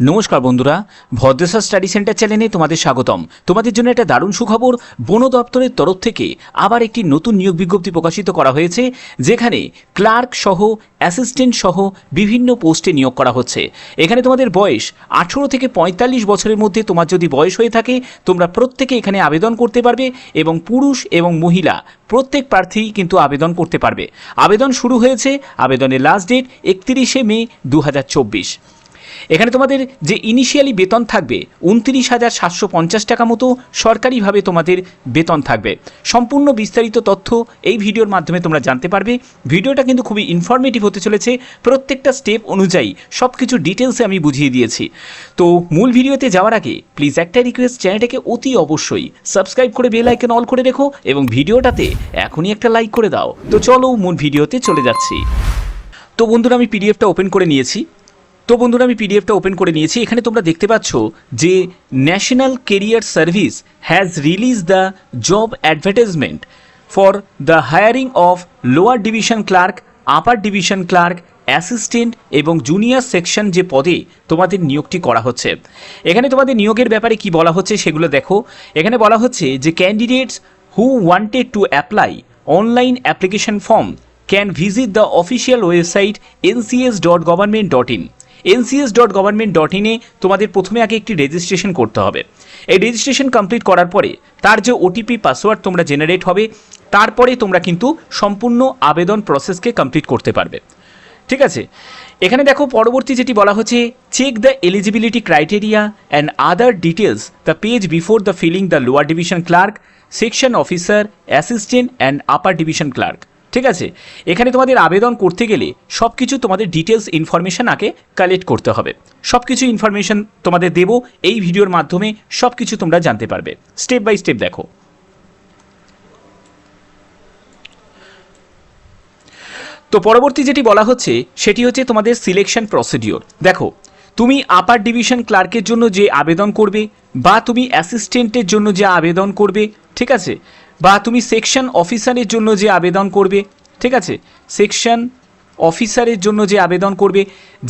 নমস্কার বন্ধুরা, Bhadreswar study centre চ্যানেলে তোমাদের স্বাগতম। তোমাদের জন্য একটা দারুণ সুখবর, বন দপ্তরের তরফ থেকে আবার একটি নতুন নিয়োগ বিজ্ঞপ্তি প্রকাশিত করা হয়েছে, যেখানে ক্লার্ক সহ, অ্যাসিস্ট্যান্ট সহ বিভিন্ন পোস্টে নিয়োগ করা হচ্ছে। এখানে তোমাদের বয়স আঠেরো থেকে পঁয়তাল্লিশ বছরের মধ্যে তোমার যদি বয়স হয়ে থাকে, তোমরা প্রত্যেকে এখানে আবেদন করতে পারবে এবং পুরুষ এবং মহিলা প্রত্যেক প্রার্থী কিন্তু আবেদন করতে পারবে। আবেদন শুরু হয়েছে আবেদনের লাস্ট ডেট একত্রিশে মে দু হাজার চব্বিশ। এখানে তোমাদের যে ইনিশিয়ালি বেতন থাকবে, উনত্রিশ হাজার সাতশো পঞ্চাশ টাকা মতো সরকারিভাবে তোমাদের বেতন থাকবে। সম্পূর্ণ বিস্তারিত তথ্য এই ভিডিওর মাধ্যমে তোমরা জানতে পারবে। ভিডিওটা কিন্তু খুবই ইনফরমেটিভ হতে চলেছে। প্রত্যেকটা স্টেপ অনুযায়ী সব কিছু ডিটেলসে আমি বুঝিয়ে দিয়েছি। তো মূল ভিডিওতে যাওয়ার আগে প্লিজ একটা রিকোয়েস্ট চ্যানেলটাকে অতি অবশ্যই সাবস্ক্রাইব করে বেল আইকন অল করে রেখো এবং ভিডিওটাতে এখনই একটা লাইক করে দাও। তো চলো মূল ভিডিওতে চলে যাচ্ছি। তো বন্ধুরা, আমি পিডিএফটা ওপেন করে নিয়েছি। তো বন্ধুরা, আমি পিডিএফটা ওপেন করে নিয়েছি। এখানে তোমরা দেখতে পাচ্ছ যে national career service has release the job advertisement for the hiring of lower division clerk upper division clerk assistant এবং জুনিয়র সেকশন যে পদে তোমাদের নিয়োগটি করা হচ্ছে। এখানে তোমাদের নিয়োগের ব্যাপারে কি বলা হচ্ছে সেগুলো দেখো। এখানে বলা হচ্ছে যে candidates who wanted to apply online application form can visit the official website NCS dot government dot in NCS dot government dot ইনে তোমাদের প্রথমে আগে একটি রেজিস্ট্রেশন করতে হবে। এই রেজিস্ট্রেশন কমপ্লিট করার পরে তার যে ওটিপি পাসওয়ার্ড তোমরা জেনারেট হবে, তারপরে তোমরা কিন্তু সম্পূর্ণ আবেদন প্রসেসকে কমপ্লিট করতে পারবে। ঠিক আছে? এখানে দেখো পরবর্তী যেটি বলা হচ্ছে check the eligibility criteria and other details the page before the filling the lower division clerk section officer assistant and upper division clerk ঠিক আছে? এখানে তোমাদের আবেদন করতে গেলে সব কিছু তোমাদের ডিটেলস ইনফরমেশন আগে কালেক্ট করতে হবে। সব কিছু ইনফরমেশন তোমাদের দেবো, এই ভিডিওর মাধ্যমে সব কিছু তোমরা জানতে পারবে। স্টেপ বাই স্টেপ দেখো। তো পরবর্তী যেটি বলা হচ্ছে, সেটি হচ্ছে তোমাদের সিলেকশন প্রসিডিওর দেখো, তুমি আপার ডিভিশন ক্লার্কের জন্য যে আবেদন করবে, বা তুমি অ্যাসিস্ট্যান্টের জন্য যে আবেদন করবে, ঠিক আছে? বা তুমি সেকশন অফিসারের জন্য যে আবেদন করবে ঠিক আছে? সেকশন অফিসারের জন্য যে আবেদন করবে,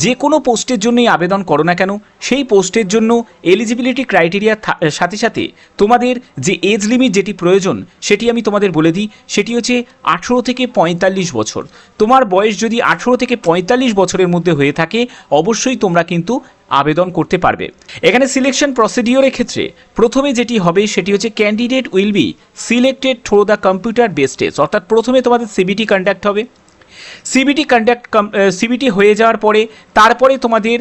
যে কোনো পোস্টের জন্যই আবেদন করো না কেন, সেই পোস্টের জন্য এলিজিবিলিটি ক্রাইটেরিয়ার সাথে সাথে তোমাদের যে এজ লিমিট যেটি প্রয়োজন, সেটি আমি তোমাদের বলে দিই, সেটি হচ্ছে আঠেরো থেকে পঁয়তাল্লিশ বছর। তোমার বয়স যদি আঠেরো থেকে পঁয়তাল্লিশ বছরের মধ্যে হয়ে থাকে, অবশ্যই তোমরা কিন্তু আবেদন করতে পারবে। এখানে সিলেকশন প্রসিডিওরের ক্ষেত্রে প্রথমে যেটি হবে, সেটি হচ্ছে candidate will be selected through the computer base test অর্থাৎ প্রথমে তোমাদের সিবিটি কন্ডাক্ট হবে। সিবিটি কন্ডাক্ট সিবিটি হয়ে যাওয়ার পরে, তারপরে তোমাদের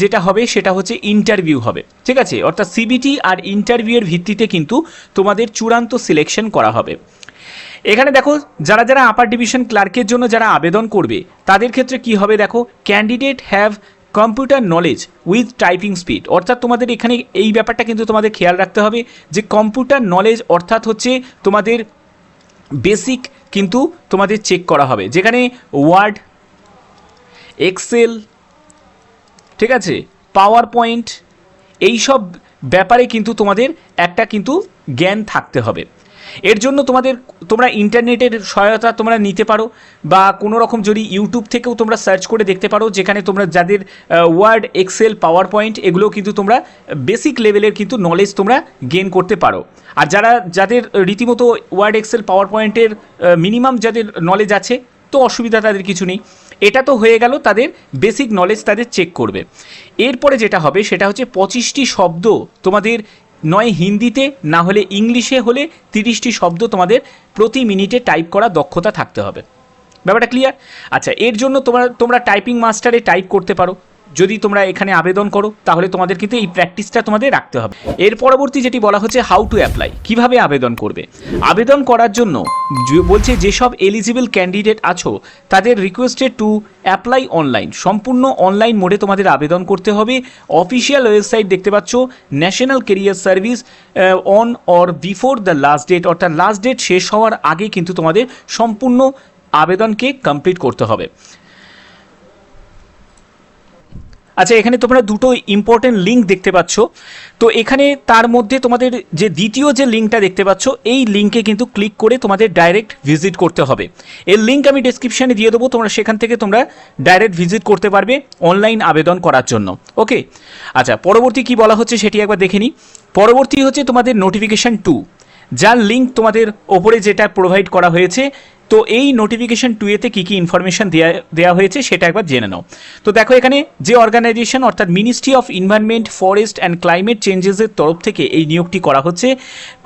যেটা হবে সেটা হচ্ছে ইন্টারভিউ হবে। ঠিক আছে? অর্থাৎ সিবিটি আর ইন্টারভিউয়ের ভিত্তিতে কিন্তু তোমাদের চূড়ান্ত সিলেকশন করা হবে। এখানে দেখো, যারা যারা আপার ডিভিশন ক্লার্কের জন্য যারা আবেদন করবে, তাদের ক্ষেত্রে কি হবে দেখো candidate have computer knowledge with typing speed অর্থাৎ তোমাদের এখানে এই ব্যাপারটা কিন্তু তোমাদের খেয়াল রাখতে হবে যে কম্পিউটার নলেজ অর্থাৎ হচ্ছে তোমাদের বেসিক কিন্তু তোমাদের চেক করা হবে। যেখানে ওয়ার্ড এক্সেল ঠিক আছে পাওয়ার পয়েন্ট এই সব ব্যাপারে কিন্তু তোমাদের একটা কিন্তু জ্ঞান থাকতে হবে। এর জন্য তোমাদের, তোমরা ইন্টারনেটের সহায়তা তোমরা নিতে পারো, বা কোনো রকম যদি ইউটিউব থেকেও তোমরা সার্চ করে দেখতে পারো, যেখানে তোমরা যাদের ওয়ার্ড, এক্সেল পাওয়ার পয়েন্ট এগুলো কিন্তু তোমরা বেসিক লেভেলের কিন্তু নলেজ তোমরা গেন করতে পারো। আর যারা, যাদের রীতিমতো ওয়ার্ড, এক্সেল পাওয়ার পয়েন্টের মিনিমাম যাদের নলেজ আছে, তো অসুবিধা তাদের কিছু নেই। এটা তো হয়ে গেল তাদের বেসিক নলেজ তাদের চেক করবে। এরপরে যেটা হবে সেটা হচ্ছে পঁচিশটি শব্দ তোমাদের নয় হিন্দিতে, না হলে ইংলিশে হলে তিরিশটি শব্দ তোমাদের প্রতি মিনিটে টাইপ করা দক্ষতা থাকতে হবে। ব্যাপারটা ক্লিয়ার আচ্ছা এর জন্য তোমরা তোমরা টাইপিং মাস্টারে টাইপ করতে পারো। যদি তোমরা এখানে আবেদন করো, তাহলে তোমাদের কিন্তু এই প্র্যাকটিসটা তোমাদের রাখতে হবে। এর পরবর্তী যেটি বলা হচ্ছে হাউ টু অ্যাপ্লাই কীভাবে আবেদন করবে? আবেদন করার জন্য বলছে যেসব এলিজিবল ক্যান্ডিডেট আছো, তাদের রিকোয়েস্টেড টু অ্যাপ্লাই অনলাইন সম্পূর্ণ অনলাইন মোডে তোমাদের আবেদন করতে হবে। অফিসিয়াল ওয়েবসাইট দেখতে পাচ্ছ national career service on or before the last date অর্থাৎ লাস্ট ডেট শেষ হওয়ার আগে কিন্তু তোমাদের সম্পূর্ণ আবেদনকে কমপ্লিট করতে হবে। আচ্ছা এখানে তোমরা দুটো ইম্পর্টেন্ট লিঙ্ক দেখতে পাচ্ছ। তো এখানে তার মধ্যে তোমাদের যে দ্বিতীয় যে লিঙ্কটা দেখতে পাচ্ছ, এই লিঙ্কে কিন্তু ক্লিক করে তোমাদের ডাইরেক্ট ভিজিট করতে হবে। এর লিঙ্ক আমি ডেসক্রিপশানে দিয়ে দেবো, তোমরা সেখান থেকে তোমরা ডাইরেক্ট ভিজিট করতে পারবে অনলাইন আবেদন করার জন্য। ওকে আচ্ছা পরবর্তী কি বলা হচ্ছে সেটি একবার দেখে নিই। পরবর্তী হচ্ছে তোমাদের নোটিফিকেশান টু যার লিঙ্ক তোমাদের ওপরে যেটা প্রোভাইড করা হয়েছে, তো এই নোটিফিকেশন টুয়েতে কী কী ইনফরমেশন দেওয়া দেওয়া হয়েছে সেটা একবার জেনে নাও। তো দেখো এখানে যে অর্গানাইজেশন অর্থাৎ ministry of environment forest and climate চেঞ্জেসের তরফ থেকে এই নিয়োগটি করা হচ্ছে।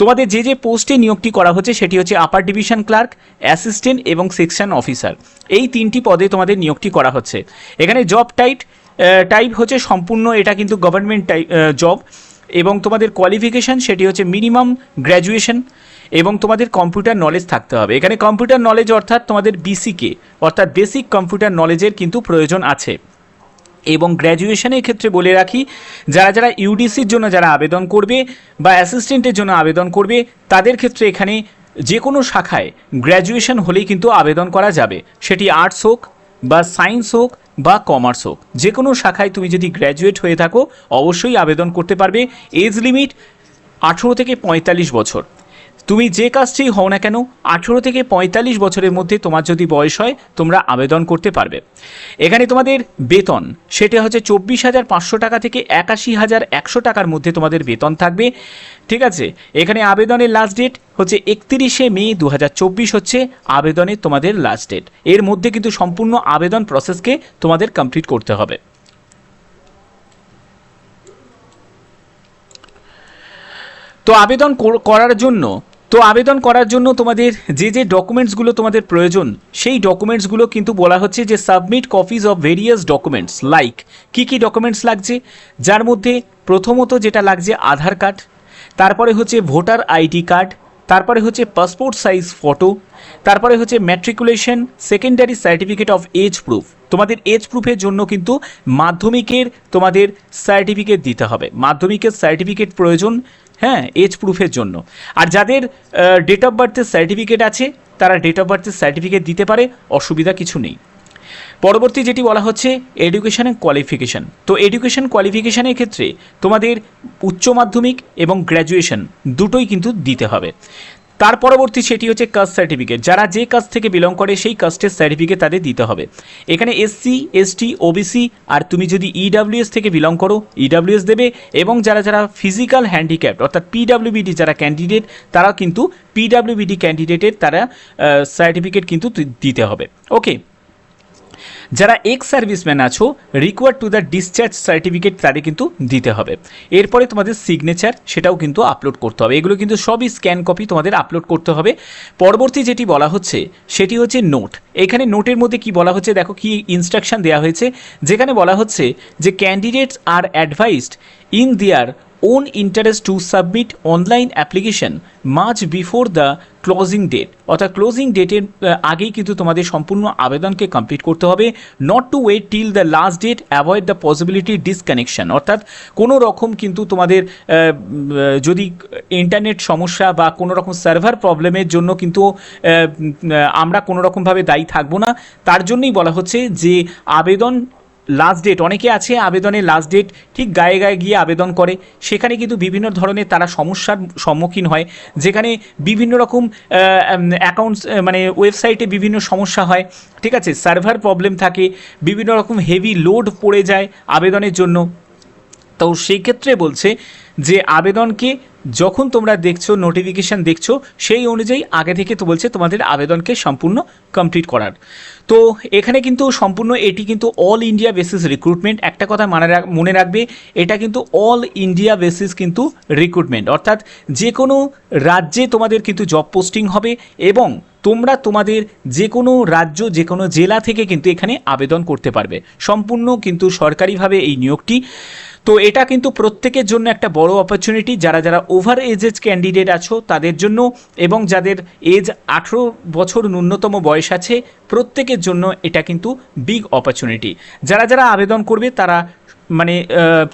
তোমাদের যে যে পোস্টে নিয়োগটি করা হচ্ছে সেটি হচ্ছে আপার ডিভিশন ক্লার্ক অ্যাসিস্ট্যান্ট এবং সেকশন অফিসার এই তিনটি পদে তোমাদের নিয়োগটি করা হচ্ছে। এখানে জব টাইট টাইপ হচ্ছে সম্পূর্ণ এটা কিন্তু গভর্নমেন্ট টাইপ জব এবং তোমাদের কোয়ালিফিকেশান সেটি হচ্ছে মিনিমাম গ্র্যাজুয়েশন এবং তোমাদের কম্পিউটার নলেজ থাকতে হবে। এখানে কম্পিউটার নলেজ অর্থাৎ তোমাদের বিসিকে অর্থাৎ বেসিক কম্পিউটার নলেজের কিন্তু প্রয়োজন আছে। এবং গ্র্যাজুয়েশনের ক্ষেত্রে বলে রাখি, যারা যারা ইউডিসির জন্য যারা আবেদন করবে বা অ্যাসিস্ট্যান্টের জন্য আবেদন করবে, তাদের ক্ষেত্রে এখানে যে কোনো শাখায় গ্র্যাজুয়েশন হলেই কিন্তু আবেদন করা যাবে। সেটি আর্টস হোক বা সায়েন্স হোক বা কমার্স হোক যে কোনো শাখায় তুমি যদি গ্র্যাজুয়েট হয়ে থাকো, অবশ্যই আবেদন করতে পারবে। এজ লিমিট আঠেরো থেকে পঁয়তাল্লিশ বছর। তুমি যে কাজটি হও না কেন, আঠেরো থেকে পঁয়তাল্লিশ বছরের মধ্যে তোমার যদি বয়স হয়, তোমরা আবেদন করতে পারবে। এখানে তোমাদের বেতন, সেটা হচ্ছে চব্বিশ হাজার পাঁচশো টাকা থেকে একাশি হাজার একশো টাকার মধ্যে তোমাদের বেতন থাকবে। ঠিক আছে? এখানে আবেদনের লাস্ট ডেট হচ্ছে একত্রিশে মে দু হাজার চব্বিশ হচ্ছে আবেদনের তোমাদের লাস্ট ডেট এর মধ্যে কিন্তু সম্পূর্ণ আবেদন প্রসেসকে তোমাদের কমপ্লিট করতে হবে। তো আবেদন কর- করার জন্য তো আবেদন করার জন্য তোমাদের যে যে ডকুমেন্টসগুলো তোমাদের প্রয়োজন, সেই ডকুমেন্টসগুলো কিন্তু বলা হচ্ছে যে submit copies of various documents like কি কি ডকুমেন্টস লাগছে, যার মধ্যে প্রথমত যেটা লাগছে আধার কার্ড, তারপরে হচ্ছে ভোটার আইডি কার্ড, তারপরে হচ্ছে পাসপোর্ট সাইজ ফটো তারপরে হচ্ছে matriculation secondary certificate of age proof তোমাদের এজ প্রুফের জন্য কিন্তু মাধ্যমিকের তোমাদের সার্টিফিকেট দিতে হবে। মাধ্যমিকের সার্টিফিকেট প্রয়োজন হ্যাঁ এজ প্রুফের জন্য। আর যাদের ডেট অফ বার্থের সার্টিফিকেট আছে, তারা ডেট অফ বার্থের সার্টিফিকেট দিতে পারে, অসুবিধা কিছু নেই। পরবর্তী যেটি বলা হচ্ছে এডুকেশান কোয়ালিফিকেশান তো এডুকেশন কোয়ালিফিকেশানের ক্ষেত্রে তোমাদের উচ্চ মাধ্যমিক এবং গ্র্যাজুয়েশন দুটোই কিন্তু দিতে হবে। তার পরবর্তী সেটি হচ্ছে কাস্ট সার্টিফিকেট যারা যে কাস্ট থেকে বিলং করে, সেই কাস্টের সার্টিফিকেট তাদের দিতে হবে। এখানে এসসি এসটি ওবিসি আর তুমি যদি ইডাব্লিউএস থেকে বিলং করো ইডাব্লিউএস দেবে, এবং যারা যারা ফিজিক্যাল হ্যান্ডিক্যাপ অর্থাৎ পিডাব্লিউবিডি যারা ক্যান্ডিডেট তারা কিন্তু পিডাব্লিউবিডি ক্যান্ডিডেটের তারা সার্টিফিকেট কিন্তু দিতে হবে। ওকে যারা এক্স সার্ভিসম্যান আছো require to the discharge certificate তাদের কিন্তু দিতে হবে। এরপরে তোমাদের সিগনেচার সেটাও কিন্তু আপলোড করতে হবে। এগুলো কিন্তু সবই স্ক্যান কপি তোমাদের আপলোড করতে হবে। পরবর্তী যেটি বলা হচ্ছে, সেটি হচ্ছে নোট এখানে নোটের মধ্যে কি বলা হচ্ছে, দেখো কি ইনস্ট্রাকশন দেওয়া হয়েছে। যেখানে বলা হচ্ছে যে candidates are advised in their own interest to submit online application much before the closing date অর্থাৎ ক্লোজিং ডেটের আগেই কিন্তু তোমাদের সম্পূর্ণ আবেদনকে কমপ্লিট করতে হবে। Not to wait till the last date avoid the possibility disconnection অর্থাৎ কোনো রকম কিন্তু তোমাদের যদি ইন্টারনেট সমস্যা বা কোনো রকম সার্ভার প্রবলেমের জন্য কিন্তু আমরা কোনো রকমভাবে দায়ী থাকব না। তার জন্যই বলা হচ্ছে যে, আবেদন লাস্ট ডেট অনেকে আছে আবেদনের লাস্ট ডেট ঠিক গায়ে গায়ে গিয়ে আবেদন করে। সেখানে কিন্তু বিভিন্ন ধরনের তারা সমস্যার সম্মুখীন হয়। যেখানে বিভিন্ন রকম অ্যাকাউন্টস মানে ওয়েবসাইটে বিভিন্ন সমস্যা হয়। ঠিক আছে? সার্ভার প্রবলেম থাকে। বিভিন্ন রকম হেভি লোড পড়ে যায় আবেদনের জন্য। তো সেই ক্ষেত্রে বলছে যে, আবেদনকে যখন তোমরা দেখছ নোটিফিকেশান দেখছ, সেই অনুযায়ী আগে থেকে তো বলছে তোমাদের আবেদনকে সম্পূর্ণ কমপ্লিট করার। তো এখানে কিন্তু সম্পূর্ণ এটি কিন্তু অল ইন্ডিয়া বেসিস রিক্রুটমেন্ট একটা কথা মানে মনে রাখবে, এটা কিন্তু অল ইন্ডিয়া বেসিস কিন্তু রিক্রুটমেন্ট অর্থাৎ যে কোনো রাজ্যে তোমাদের কিন্তু জব পোস্টিং হবে এবং তোমরা তোমাদের যে কোনো রাজ্য যে কোনো জেলা থেকে কিন্তু এখানে আবেদন করতে পারবে। সম্পূর্ণ কিন্তু সরকারিভাবে এই নিয়োগটি। তো এটা কিন্তু প্রত্যেকের জন্য একটা বড় অপরচুনিটি যারা যারা ওভার এজেজ ক্যান্ডিডেট আছো, তাদের জন্য এবং যাদের এজ আঠেরো বছর ন্যূনতম বয়স আছে, প্রত্যেকের জন্য এটা কিন্তু বিগ অপরচুনিটি যারা যারা আবেদন করবে, তারা মানে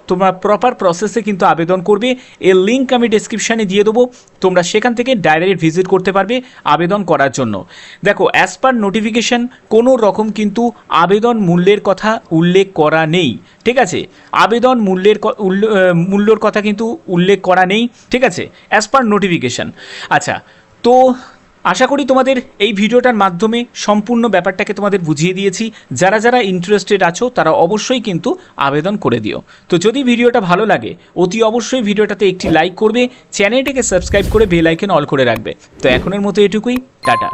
তোমরা প্রপার প্রসেসে কিন্তু আবেদন করবে। এর লিঙ্ক আমি ডেসক্রিপশানে দিয়ে দেবো। তোমরা সেখান থেকে ডাইরেক্ট ভিজিট করতে পারবে আবেদন করার জন্য। দেখো অ্যাজ পার নোটিফিকেশান কোনো রকম কিন্তু আবেদন মূল্যের কথা উল্লেখ করা নেই। ঠিক আছে? আবেদন মূল্যের মূল্যর কথা কিন্তু উল্লেখ করা নেই। ঠিক আছে? অ্যাজ পার নোটিফিকেশান আচ্ছা তো আশা করি তোমাদের এই ভিডিওটার মাধ্যমে সম্পূর্ণ ব্যাপারটাকে তোমাদের বুঝিয়ে দিয়েছি। যারা যারা ইন্টারেস্টেড আছো, তারা অবশ্যই কিন্তু আবেদন করে দিও। তো যদি ভিডিওটা ভালো লাগে, অতি অবশ্যই ভিডিওটাতে একটি লাইক করবে, চ্যানেলটিকে সাবস্ক্রাইব করে বেল আইকন অল করে রাখবে। তো এখনের মতো এটুকুই, টাটা।